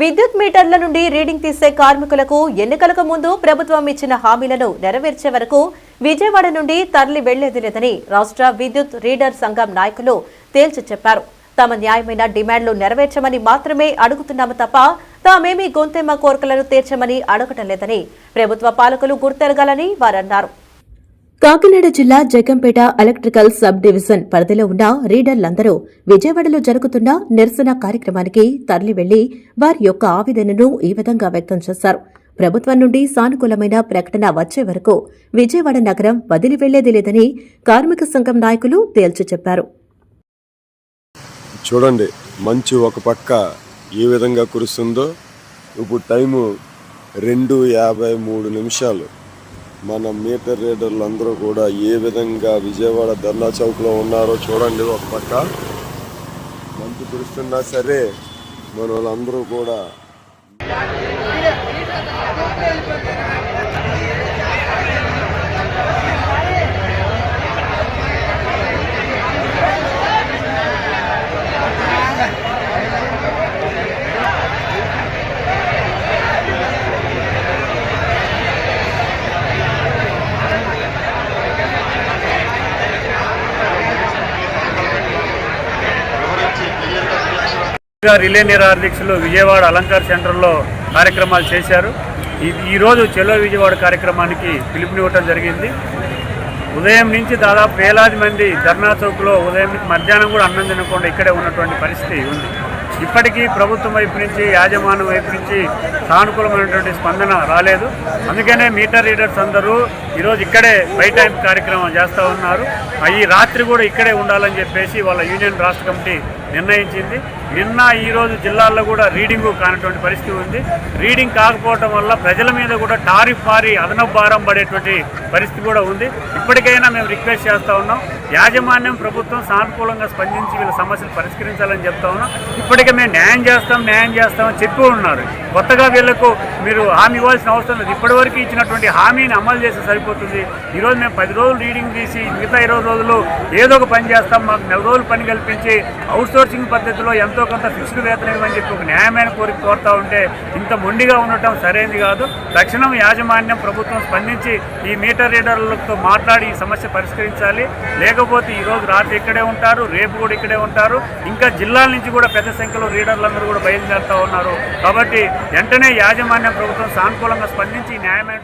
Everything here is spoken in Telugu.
విద్యుత్ మీటర్ల నుండి రీడింగ్ తీసే కార్మికులకు ఎన్నికలకు ముందు ప్రభుత్వం ఇచ్చిన హామీలను నెరవేర్చే వరకు విజయవాడ నుండి తరలి వెళ్ళేది లేదని రాష్ట్ర విద్యుత్ రీడర్ సంఘం నాయకులు తేల్చి చెప్పారు. తమ న్యాయమైన డిమాండ్లు నెరవేర్చమని మాత్రమే అడుగుతున్నాము తప్ప తామేమీ గొంతెమ్మ కోరికలను తీర్చమని అడగటం లేదని ప్రభుత్వ పాలకులు గుర్తెరగాలని వారన్నారు. కాకినాడ జిల్లా జగంపేట ఎలక్ట్రికల్ సబ్ డివిజన్ పరిధిలో ఉన్న రీడర్లందరూ విజయవాడలో జరుగుతున్న నిరసన కార్యక్రమానికి తరలి వెళ్ళి వారి యొక్క ఆవేదనను ఈ విధంగా వ్యక్తం చేశారు. ప్రభుత్వం నుండి సానుకూలమైన ప్రకటన వచ్చే వరకు విజయవాడ నగరం వదిలి వెళ్ళేది లేదని కార్మిక సంఘం నాయకులు తేల్చి చెప్పారు. చూడండి మంచు ఒక పక్క ఏ విధంగా కురుస్తుందో. ఇప్పుడు టైము రెండు యాభై మూడు నిమిషాలు. మన మీటర్ రీడర్లు అందరూ కూడా ఏ విధంగా విజయవాడ ధర్నా చౌక్లో ఉన్నారో చూడండి ఒక పక్క. మంచి కురుస్తున్నా సరే మన వాళ్ళందరూ కూడా రిలే నిరాధ్యక్షులు విజయవాడ అలంకార్ సెంటర్లో కార్యక్రమాలు చేశారు. ఈ- ఈరోజు చెలో విజయవాడ కార్యక్రమానికి పిలుపునివ్వటం జరిగింది. ఉదయం నుంచి దాదాపు వేలాది మంది ధర్నా చౌక్లో ఉదయం నుంచి మధ్యాహ్నం కూడా అన్నం తినకుండా ఇక్కడే ఉన్నటువంటి పరిస్థితి ఉంది. ఇప్పటికీ ప్రభుత్వం వైపు నుంచి యాజమాన్యం వైపు నుంచి సానుకూలమైనటువంటి స్పందన రాలేదు. అందుకనే మీటర్ రీడర్స్ అందరూ ఈరోజు ఇక్కడే బయట కార్యక్రమం చేస్తూ ఉన్నారు. ఈ రాత్రి కూడా ఇక్కడే ఉండాలని చెప్పేసి వాళ్ళ యూనియన్ రాష్ట్ర కమిటీ నిర్ణయించింది. నిన్న ఈరోజు జిల్లాల్లో కూడా రీడింగు కానటువంటి పరిస్థితి ఉంది. రీడింగ్ కాకపోవటం వల్ల ప్రజల మీద కూడా టారిఫ్ మారి అదనపు భారం పడేటువంటి పరిస్థితి కూడా ఉంది. ఇప్పటికైనా మేము రిక్వెస్ట్ చేస్తూ ఉన్నాం. యాజమాన్యం ప్రభుత్వం సానుకూలంగా స్పందించి వీళ్ళ సమస్యలు పరిష్కరించాలని చెప్తా ఉన్నాం. ఇప్పటికే మేము న్యాయం చేస్తాం న్యాయం చేస్తామని చెప్పి ఉన్నారు. కొత్తగా వీళ్ళకు మీరు హామీ ఇవ్వాల్సిన అవసరం లేదు. ఇప్పటివరకు ఇచ్చినటువంటి హామీని అమలు చేస్తే సరిపోతుంది. ఈరోజు మేము పది రోజులు రీడింగ్ తీసి మిగతా ఇరవై రోజులు ఏదో ఒక పని చేస్తాం. మాకు నెల రోజులు పని కల్పించి అవుట్సోర్సింగ్ పద్ధతిలో ఎంతో కొంత ఫిక్స్డ్ వేతనం ఇవ్వమని చెప్పి ఒక న్యాయమైన కోరిక కోరుతూ ఉంటే ఇంత మొండిగా ఉండటం సరైనది కాదు. తక్షణం యాజమాన్యం ప్రభుత్వం స్పందించి ఈ మీటర్ రీడర్లతో మాట్లాడి ఈ సమస్య పరిష్కరించాలి. లేకపోతే ఈ రోజు రాత్రి ఇక్కడే ఉంటారు రేపు కూడా ఇక్కడే ఉంటారు. ఇంకా జిల్లాల నుంచి కూడా పెద్ద సంఖ్యలో రీడర్లందరూ కూడా బయలుదేరుతూ ఉన్నారు. కాబట్టి వెంటనే యాజమాన్యం ప్రభుత్వం సానుకూలంగా స్పందించి న్యాయమైన